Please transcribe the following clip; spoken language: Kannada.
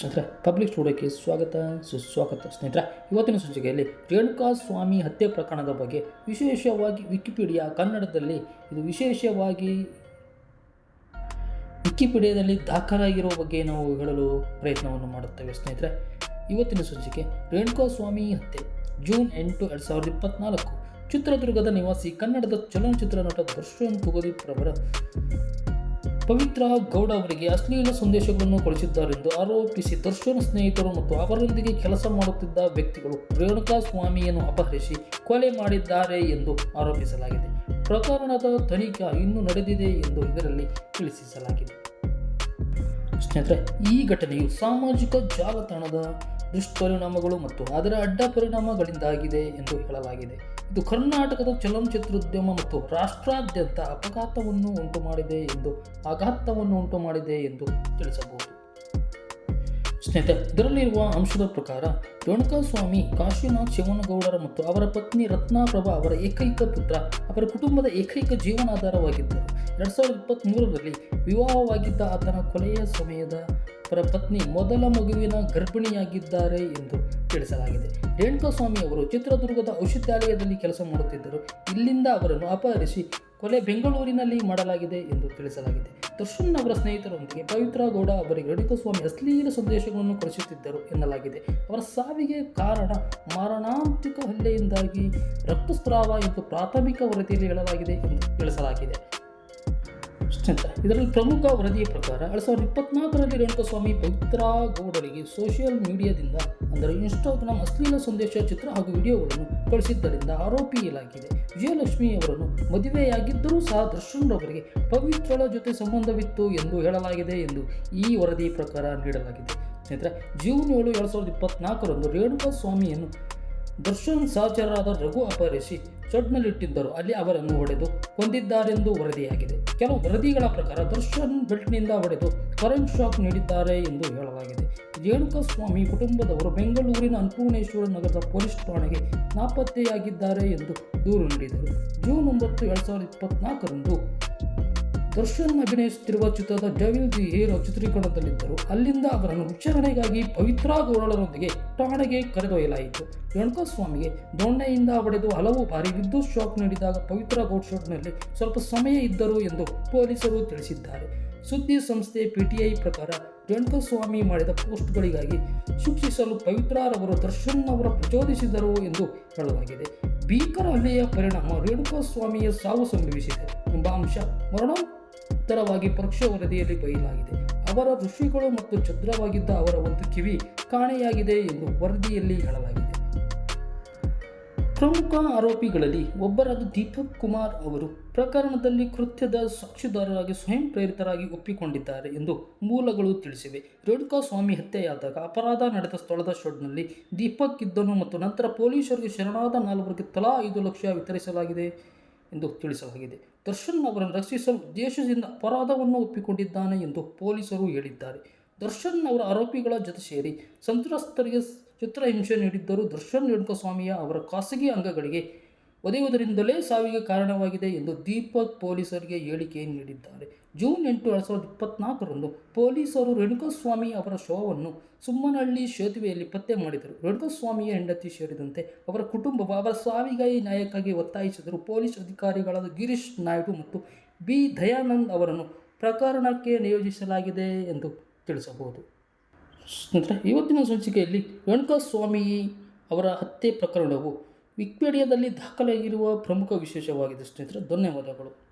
ಸ್ನೇಹಿತರೆ ಪಬ್ಲಿಕ್ ಸ್ಟುಡಿಯೋಕ್ಕೆ ಸ್ವಾಗತ, ಸುಸ್ವಾಗತ ಸ್ನೇಹಿತರೆ. ಇವತ್ತಿನ ಸಂಚಿಕೆಯಲ್ಲಿ ರೇಣುಕಾ ಸ್ವಾಮಿ ಹತ್ಯೆ ಪ್ರಕರಣದ ಬಗ್ಗೆ ವಿಶೇಷವಾಗಿ ವಿಕಿಪೀಡಿಯಾ ಕನ್ನಡದಲ್ಲಿ, ಇದು ವಿಶೇಷವಾಗಿ ವಿಕಿಪೀಡಿಯಾದಲ್ಲಿ ದಾಖಲಾಗಿರುವ ಬಗ್ಗೆ ನಾವು ಹೇಳಲು ಪ್ರಯತ್ನವನ್ನು ಮಾಡುತ್ತೇವೆ ಸ್ನೇಹಿತರೆ. ಇವತ್ತಿನ ಸಂಚಿಕೆ, ರೇಣುಕಾ ಸ್ವಾಮಿ ಹತ್ಯೆ, ಜೂನ್ ಎಂಟು ಎರಡು ಸಾವಿರದ ಇಪ್ಪತ್ನಾಲ್ಕು. ಚಿತ್ರದುರ್ಗದ ನಿವಾಸಿ ಕನ್ನಡದ ಚಲನಚಿತ್ರ ನಟ ದರ್ಶನ್ ತುಗದೀಪ್ ರವರ ಪವಿತ್ರ ಗೌಡ ಅವರಿಗೆ ಅಶ್ಲೀಲ ಸಂದೇಶಗಳನ್ನು ಕಳಿಸಿದ್ದಾರೆಂದು ಆರೋಪಿಸಿ ದರ್ಶನ್ ಸ್ನೇಹಿತರು ಮತ್ತು ಅವರೊಂದಿಗೆ ಕೆಲಸ ಮಾಡುತ್ತಿದ್ದ ವ್ಯಕ್ತಿಗಳು ರೇಣುಕಾ ಸ್ವಾಮಿಯನ್ನು ಅಪಹರಿಸಿ ಕೊಲೆ ಮಾಡಿದ್ದಾರೆ ಎಂದು ಆರೋಪಿಸಲಾಗಿದೆ. ಪ್ರಕರಣದ ತನಿಖೆ ಇನ್ನೂ ನಡೆದಿದೆ ಎಂದು ಇದರಲ್ಲಿ ತಿಳಿಸಲಾಗಿದೆ. ಸ್ನೇಹಿತರೆ, ಈ ಘಟನೆಯು ಸಾಮಾಜಿಕ ಜಾಲತಾಣದ ದುಷ್ಪರಿಣಾಮಗಳು ಮತ್ತು ಅದರ ಅಡ್ಡ ಪರಿಣಾಮಗಳಿಂದಾಗಿದೆ ಎಂದು ಹೇಳಲಾಗಿದೆ. ಇದು ಕರ್ನಾಟಕದ ಚಲನಚಿತ್ರೋದ್ಯಮ ಮತ್ತು ರಾಷ್ಟ್ರಾದ್ಯಂತ ಅಪಘಾತವನ್ನು ಉಂಟು ಮಾಡಿದೆ ಎಂದು, ಆಘಾತವನ್ನು ಉಂಟು ಮಾಡಿದೆ ಎಂದು ತಿಳಿಸಬಹುದು. ಸ್ನೇಹಿತರೆ ಇದರಲ್ಲಿರುವ ಅಂಶದ ಪ್ರಕಾರ, ರೇಣುಕಾಸ್ವಾಮಿ, ಕಾಶಿನಾಥ್ ಶಿವನಗೌಡರ ಮತ್ತು ಅವರ ಪತ್ನಿ ರತ್ನಾಪ್ರಭಾ ಅವರ ಏಕೈಕ ಪುತ್ರ, ಅವರ ಕುಟುಂಬದ ಏಕೈಕ ಜೀವನಾಧಾರವಾಗಿದ್ದರು. ಎರಡು ಸಾವಿರದ ಇಪ್ಪತ್ತ್ಮೂರರಲ್ಲಿ ವಿವಾಹವಾಗಿದ್ದ ಆತನ ಕೊಲೆಯ ಸಮಯದ ಅವರ ಪತ್ನಿ ಮೊದಲ ಮಗುವಿನ ಗರ್ಭಿಣಿಯಾಗಿದ್ದಾರೆ ಎಂದು ತಿಳಿಸಲಾಗಿದೆ. ರೇಣುಕಾಸ್ವಾಮಿ ಅವರು ಚಿತ್ರದುರ್ಗದ ಔಷಧಾಲಯದಲ್ಲಿ ಕೆಲಸ ಮಾಡುತ್ತಿದ್ದರು. ಇಲ್ಲಿಂದ ಅವರನ್ನು ಅಪಹರಿಸಿ ಕೊಲೆ ಬೆಂಗಳೂರಿನಲ್ಲಿ ಮಾಡಲಾಗಿದೆ ಎಂದು ತಿಳಿಸಲಾಗಿದೆ. ದರ್ಶನ್ ಅವರ ಸ್ನೇಹಿತರೊಂದಿಗೆ ಪವಿತ್ರ ಗೌಡ ಅವರಿಗೆ ರೇಣುಕಾಸ್ವಾಮಿ ಅಶ್ಲೀಲ ಸಂದೇಶಗಳನ್ನು ಕಳಿಸುತ್ತಿದ್ದರು ಎನ್ನಲಾಗಿದೆ. ಅವರ ಸಾವಿಗೆ ಕಾರಣ ಮಾರಣಾಂತಿಕ ಹಲ್ಲೆಯಿಂದಾಗಿ ರಕ್ತಸ್ರಾವ ಎಂದು ಪ್ರಾಥಮಿಕ ವರದಿಯಲ್ಲಿ ಹೇಳಲಾಗಿದೆ ಎಂದು ತಿಳಿಸಲಾಗಿದೆ. ಸ್ನೇಹಿತರೆ ಇದರಲ್ಲಿ ಪ್ರಮುಖ ವರದಿಯ ಪ್ರಕಾರ ಎರಡು ಸಾವಿರದ ಇಪ್ಪತ್ನಾಲ್ಕರಲ್ಲಿ ರೇಣುಕಸ್ವಾಮಿ ಪವಿತ್ರ ಗೌಡರಿಗೆ ಸೋಷಿಯಲ್ ಮೀಡಿಯಾದಿಂದ ಅಂದರೆ ಇನ್ಸ್ಟಾಗ್ರಾಮ್ ಅಶ್ಲೀಲ ಸಂದೇಶ ಚಿತ್ರ ಹಾಗೂ ವಿಡಿಯೋಗಳನ್ನು ಕಳಿಸಿದ್ದರಿಂದ ಆರೋಪಿಯಲಾಗಿದೆ ವಿಜಯಲಕ್ಷ್ಮಿ ಅವರನ್ನು ಮದುವೆಯಾಗಿದ್ದರೂ ಸಹ ದರ್ಶನ್ ರವರಿಗೆ ಪವಿತ್ರಳ ಜೊತೆ ಸಂಬಂಧವಿತ್ತು ಎಂದು ಹೇಳಲಾಗಿದೆ ಎಂದು ಈ ವರದಿ ಪ್ರಕಾರ ನೀಡಲಾಗಿದೆ. ಸ್ನೇಹಿತರೆ, ಜೂನ್ ಏಳು ಎರಡು ಸಾವಿರದ ಇಪ್ಪತ್ನಾಲ್ಕರಂದು ರೇಣುಕಾ ಸ್ವಾಮಿಯನ್ನು ದರ್ಶನ್ ಸಹಚರರಾದ ರಘು ಅಪಹರಿಸಿ ಚಡ್ನಲ್ಲಿಟ್ಟಿದ್ದರು. ಅಲ್ಲಿ ಅವರನ್ನು ಹೊಡೆದು ಕೊಂದಿದ್ದಾರೆಂದು ವರದಿಯಾಗಿದೆ. ಕೆಲವು ವರದಿಗಳ ಪ್ರಕಾರ ದರ್ಶನ್ ಬೆಲ್ಟ್ನಿಂದ ಹೊಡೆದು ಕರೆಂಟ್ ಶಾಕ್ ನೀಡಿದ್ದಾರೆ ಎಂದು ಹೇಳಲಾಗಿದೆ. ರೇಣುಕಸ್ವಾಮಿ ಕುಟುಂಬದವರು ಬೆಂಗಳೂರಿನ ಅನ್ನಪೂರ್ಣೇಶ್ವರ ನಗರದ ಪೊಲೀಸ್ ಠಾಣೆಗೆ ನಾಪತ್ತೆಯಾಗಿದ್ದಾರೆ ಎಂದು ದೂರು ನೀಡಿದರು. ಜೂನ್ ಒಂಬತ್ತು, ಎರಡು ಸಾವಿರದ ಇಪ್ಪತ್ನಾಲ್ಕರಂದು ದರ್ಶನ್ ಅಭಿನಯಿಸುತ್ತಿರುವ ಚಿತ್ರದ ಡವಿಲ್ ದಿ ಹೀರೋ ಚಿತ್ರೀಕರಣದಲ್ಲಿದ್ದರು. ಅಲ್ಲಿಂದ ಅವರನ್ನು ವಿಚಾರಣೆಗಾಗಿ ಪವಿತ್ರ ಗೌಡರೊಂದಿಗೆ ಠಾಣೆಗೆ ಕರೆದೊಯ್ಯಲಾಯಿತು. ರೇಣುಕಾಸ್ವಾಮಿಗೆ ದೊಣ್ಣೆಯಿಂದ ಹೊಡೆದು ಹಲವು ಬಾರಿ ವಿದ್ಯುತ್ ಶಾಕ್ ನೀಡಿದಾಗ ಪವಿತ್ರ ಗೌಡ್ ಶಾಟ್ನಲ್ಲಿ ಸ್ವಲ್ಪ ಸಮಯ ಇದ್ದರು ಎಂದು ಪೊಲೀಸರು ತಿಳಿಸಿದ್ದಾರೆ. ಸುದ್ದಿ ಸಂಸ್ಥೆ ಪಿಟಿಐ ಪ್ರಕಾರ ಸ್ವಾಮಿ ಮಾಡಿದ ಪೋಸ್ಟ್ಗಳಿಗಾಗಿ ಶಿಕ್ಷಿಸಲು ಪವಿತ್ರರವರು ದರ್ಶನ್ ಅವರ ಪ್ರಚೋದಿಸಿದರು ಎಂದು ಹೇಳಲಾಗಿದೆ. ಭೀಕರ ಹಲ್ಲೆಯ ಪರಿಣಾಮ ರೇಣುಕಾಸ್ವಾಮಿಯ ಸಾವು ಸಂಭವಿಸಿದೆ ಎಂಬ ಅಂಶ. ಮರಣೋತ್ತರವಾಗಿ ಪರೋಕ್ಷ ವರದಿಯಲ್ಲಿ ಬಯಲಾಗಿದೆ. ಅವರ ಋಷಿಗಳು ಮತ್ತು ಛದ್ರವಾಗಿದ್ದ ಅವರ ಒಂದು ಕಿವಿ ಕಾಣೆಯಾಗಿದೆ ಎಂದು ವರದಿಯಲ್ಲಿ ಹೇಳಲಾಗಿದೆ. ಪ್ರಮುಖ ಆರೋಪಿಗಳಲ್ಲಿ ಒಬ್ಬರಾದ ದೀಪಕ್ ಕುಮಾರ್ ಅವರು ಪ್ರಕರಣದಲ್ಲಿ ಕೃತ್ಯದ ಸಾಕ್ಷಿದಾರರಾಗಿ ಸ್ವಯಂ ಪ್ರೇರಿತರಾಗಿ ಒಪ್ಪಿಕೊಂಡಿದ್ದಾರೆ ಎಂದು ಮೂಲಗಳು ತಿಳಿಸಿವೆ. ರೇಣುಕಾ ಸ್ವಾಮಿ ಹತ್ಯೆಯಾದಾಗ ಅಪರಾಧ ನಡೆದ ಸ್ಥಳದ ಶೆಡ್ನಲ್ಲಿ ದೀಪಕ್ ಇದ್ದನು ಮತ್ತು ನಂತರ ಪೊಲೀಸರಿಗೆ ಶರಣಾದ ನಾಲ್ವರಿಗೆ ತಲಾ ಐದು ಲಕ್ಷ ವಿತರಿಸಲಾಗಿದೆ. ಎಂದು ತಿಳಿಸಲಾಗಿದೆ. ದರ್ಶನ್ ಅವರನ್ನು ರಕ್ಷಿಸಲು ದೇಶದಿಂದ ಅಪರಾಧವನ್ನು ಒಪ್ಪಿಕೊಂಡಿದ್ದಾನೆ ಎಂದು ಪೊಲೀಸರು ಹೇಳಿದ್ದಾರೆ. ದರ್ಶನ್ ಅವರ ಆರೋಪಿಗಳ ಜೊತೆ ಸೇರಿ ಸಂತ್ರಸ್ತರಿಗೆ ಚಿತ್ರಹಿಂಸೆ ನೀಡಿದ್ದರೂ ದರ್ಶನ್ ರೇಣುಕಸ್ವಾಮಿಯ ಅವರ ಖಾಸಗಿ ಅಂಗಗಳಿಗೆ ಒದೆಯುವುದರಿಂದಲೇ ಸಾವಿಗೆ ಕಾರಣವಾಗಿದೆ ಎಂದು ದೀಪಕ್ ಪೊಲೀಸರಿಗೆ ಹೇಳಿಕೆ ನೀಡಿದ್ದಾರೆ. ಜೂನ್ ಎಂಟು ಎರಡು ಸಾವಿರದ ಇಪ್ಪತ್ನಾಲ್ಕರಂದು ಪೊಲೀಸರು ರೇಣುಕಸ್ವಾಮಿ ಅವರ ಶವವನ್ನು ಸುಮ್ಮನಹಳ್ಳಿ ಸೇತುವೆಯಲ್ಲಿ ಪತ್ತೆ ಮಾಡಿದರು. ರೇಣುಕಸ್ವಾಮಿಯ ಹೆಂಡತಿ ಸೇರಿದಂತೆ ಅವರ ಕುಟುಂಬ ಅವರ ಸಾವಿಗಾಗಿ ನಾಯಕಾಗಿ ಒತ್ತಾಯಿಸಿದರು. ಪೊಲೀಸ್ ಅಧಿಕಾರಿಗಳಾದ ಗಿರೀಶ್ ನಾಯ್ಡು ಮತ್ತು ಬಿ. ದಯಾನಂದ್ ಅವರನ್ನು ಪ್ರಕರಣಕ್ಕೆ ನಿಯೋಜಿಸಲಾಗಿದೆ ಎಂದು ತಿಳಿಸಬಹುದು. ನಂತರ ಇವತ್ತಿನ ಸಂಚಿಕೆಯಲ್ಲಿ ರೇಣುಕಾಸ್ವಾಮಿ ಅವರ ಹತ್ಯೆ ಪ್ರಕರಣವು ವಿಕಿಪೀಡಿಯಾದಲ್ಲಿ ದಾಖಲಾಗಿರುವ ಪ್ರಮುಖ ವಿಶೇಷವಾಗಿದೆ ಸ್ನೇಹಿತರೆ ಧನ್ಯವಾದಗಳು.